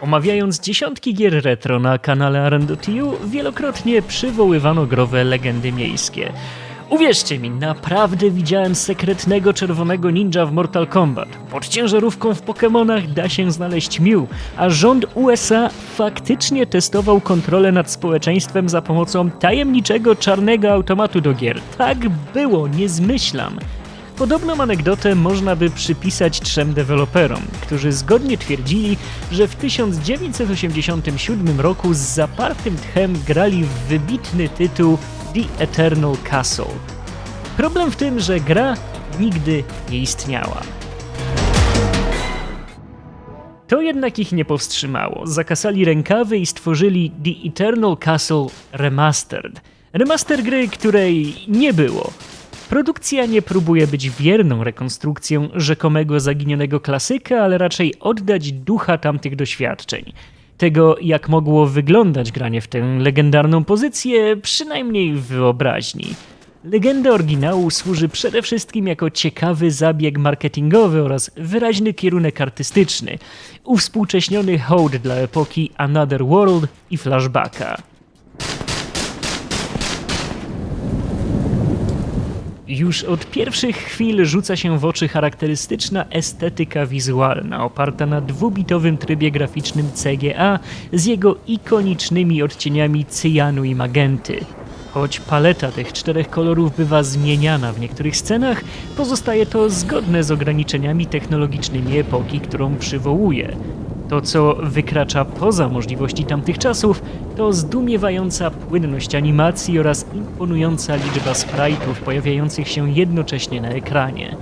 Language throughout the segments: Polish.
Omawiając dziesiątki gier retro na kanale R&TU, wielokrotnie przywoływano growe legendy miejskie. Uwierzcie mi, naprawdę widziałem sekretnego czerwonego ninja w Mortal Kombat. Pod ciężarówką w Pokémonach da się znaleźć Mew, a rząd USA faktycznie testował kontrolę nad społeczeństwem za pomocą tajemniczego czarnego automatu do gier. Tak było, nie zmyślam. Podobną anegdotę można by przypisać trzem deweloperom, którzy zgodnie twierdzili, że w 1987 roku z zapartym tchem grali w wybitny tytuł The Eternal Castle. Problem w tym, że gra nigdy nie istniała. To jednak ich nie powstrzymało. Zakasali rękawy i stworzyli The Eternal Castle Remastered. Remaster gry, której nie było. Produkcja nie próbuje być wierną rekonstrukcją rzekomego zaginionego klasyka, ale raczej oddać ducha tamtych doświadczeń. Tego, jak mogło wyglądać granie w tę legendarną pozycję, przynajmniej w wyobraźni. Legenda oryginału służy przede wszystkim jako ciekawy zabieg marketingowy oraz wyraźny kierunek artystyczny, uwspółcześniony hołd dla epoki Another World i Flashbacka. Już od pierwszych chwil rzuca się w oczy charakterystyczna estetyka wizualna, oparta na dwubitowym trybie graficznym CGA z jego ikonicznymi odcieniami cyjanu i magenty. Choć paleta tych czterech kolorów bywa zmieniana w niektórych scenach, pozostaje to zgodne z ograniczeniami technologicznymi epoki, którą przywołuje. To, co wykracza poza możliwości tamtych czasów, to zdumiewająca płynność animacji oraz imponująca liczba sprite'ów pojawiających się jednocześnie na ekranie.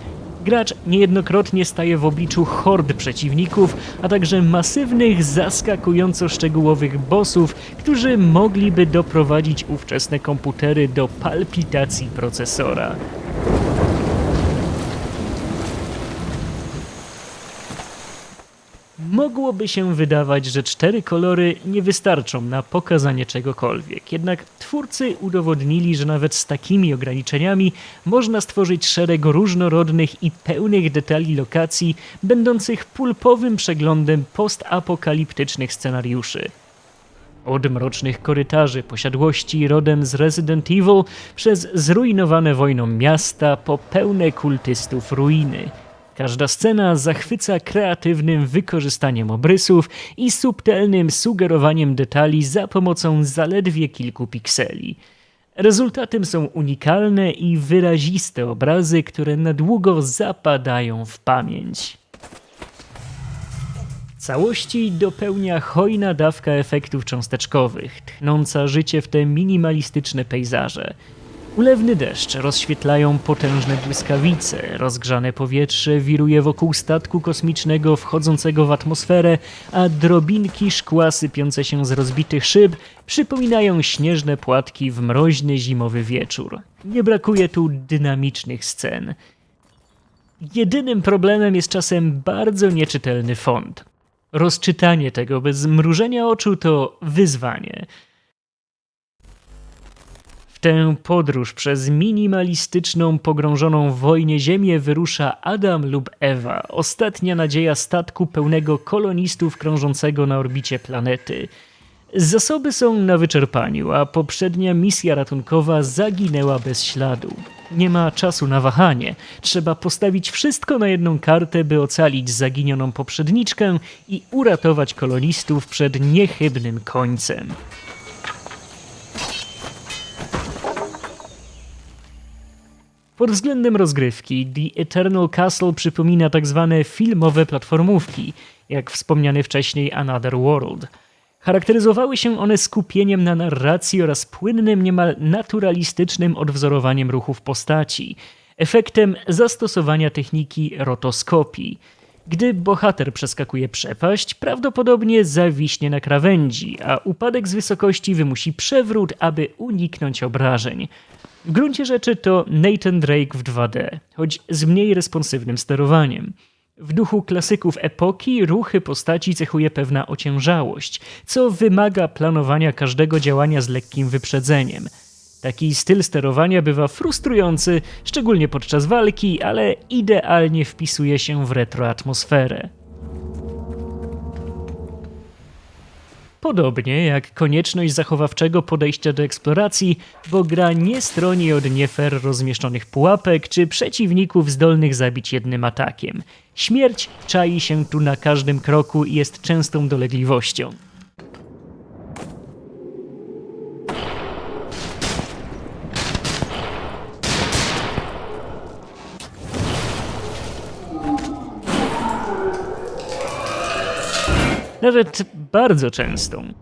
Gracz niejednokrotnie staje w obliczu hord przeciwników, a także masywnych, zaskakująco szczegółowych bossów, którzy mogliby doprowadzić ówczesne komputery do palpitacji procesora. Mogłoby się wydawać, że cztery kolory nie wystarczą na pokazanie czegokolwiek, jednak twórcy udowodnili, że nawet z takimi ograniczeniami można stworzyć szereg różnorodnych i pełnych detali lokacji, będących pulpowym przeglądem postapokaliptycznych scenariuszy. Od mrocznych korytarzy posiadłości rodem z Resident Evil, przez zrujnowane wojną miasta, po pełne kultystów ruiny – Każda scena zachwyca kreatywnym wykorzystaniem obrysów i subtelnym sugerowaniem detali za pomocą zaledwie kilku pikseli. Rezultatem są unikalne i wyraziste obrazy, które na długo zapadają w pamięć. Całości dopełnia hojna dawka efektów cząsteczkowych, tchnąca życie w te minimalistyczne pejzaże – Ulewny deszcz rozświetlają potężne błyskawice, rozgrzane powietrze wiruje wokół statku kosmicznego wchodzącego w atmosferę, a drobinki szkła sypiące się z rozbitych szyb przypominają śnieżne płatki w mroźny zimowy wieczór. Nie brakuje tu dynamicznych scen. Jedynym problemem jest czasem bardzo nieczytelny font. Rozczytanie tego bez mrużenia oczu to wyzwanie – tę podróż przez minimalistyczną, pogrążoną w wojnie Ziemię wyrusza Adam lub Ewa, ostatnia nadzieja statku pełnego kolonistów krążącego na orbicie planety. Zasoby są na wyczerpaniu, a poprzednia misja ratunkowa zaginęła bez śladu. Nie ma czasu na wahanie. Trzeba postawić wszystko na jedną kartę, by ocalić zaginioną poprzedniczkę i uratować kolonistów przed niechybnym końcem. Pod względem rozgrywki, The Eternal Castle przypomina tak zwane filmowe platformówki, jak wspomniany wcześniej Another World. Charakteryzowały się one skupieniem na narracji oraz płynnym, niemal naturalistycznym odwzorowaniem ruchów postaci, efektem zastosowania techniki rotoskopii. Gdy bohater przeskakuje przepaść, prawdopodobnie zawiśnie na krawędzi, a upadek z wysokości wymusi przewrót, aby uniknąć obrażeń. W gruncie rzeczy to Nathan Drake w 2D, choć z mniej responsywnym sterowaniem. W duchu klasyków epoki ruchy postaci cechuje pewna ociężałość, co wymaga planowania każdego działania z lekkim wyprzedzeniem. Taki styl sterowania bywa frustrujący, szczególnie podczas walki, ale idealnie wpisuje się w retroatmosferę. Podobnie jak konieczność zachowawczego podejścia do eksploracji, bo gra nie stroni od nie fair rozmieszczonych pułapek czy przeciwników zdolnych zabić jednym atakiem. Śmierć czai się tu na każdym kroku i jest częstą dolegliwością. Nawet bardzo częstą.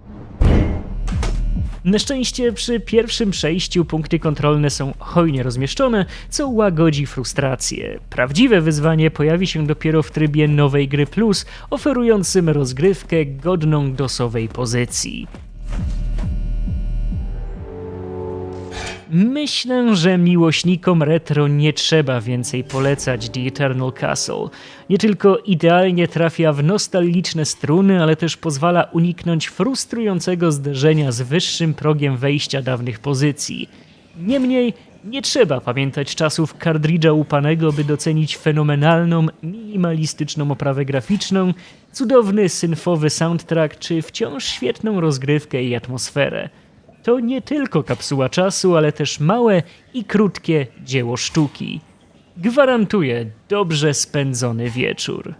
Na szczęście przy pierwszym przejściu punkty kontrolne są hojnie rozmieszczone, co łagodzi frustrację. Prawdziwe wyzwanie pojawi się dopiero w trybie nowej gry Plus, oferującym rozgrywkę godną dosowej pozycji. Myślę, że miłośnikom retro nie trzeba więcej polecać The Eternal Castle. Nie tylko idealnie trafia w nostalgiczne struny, ale też pozwala uniknąć frustrującego zderzenia z wyższym progiem wejścia dawnych pozycji. Niemniej nie trzeba pamiętać czasów kardridża upanego, by docenić fenomenalną, minimalistyczną oprawę graficzną, cudowny synfowy soundtrack czy wciąż świetną rozgrywkę i atmosferę to nie tylko kapsuła czasu, ale też małe i krótkie dzieło sztuki. Gwarantuję dobrze spędzony wieczór.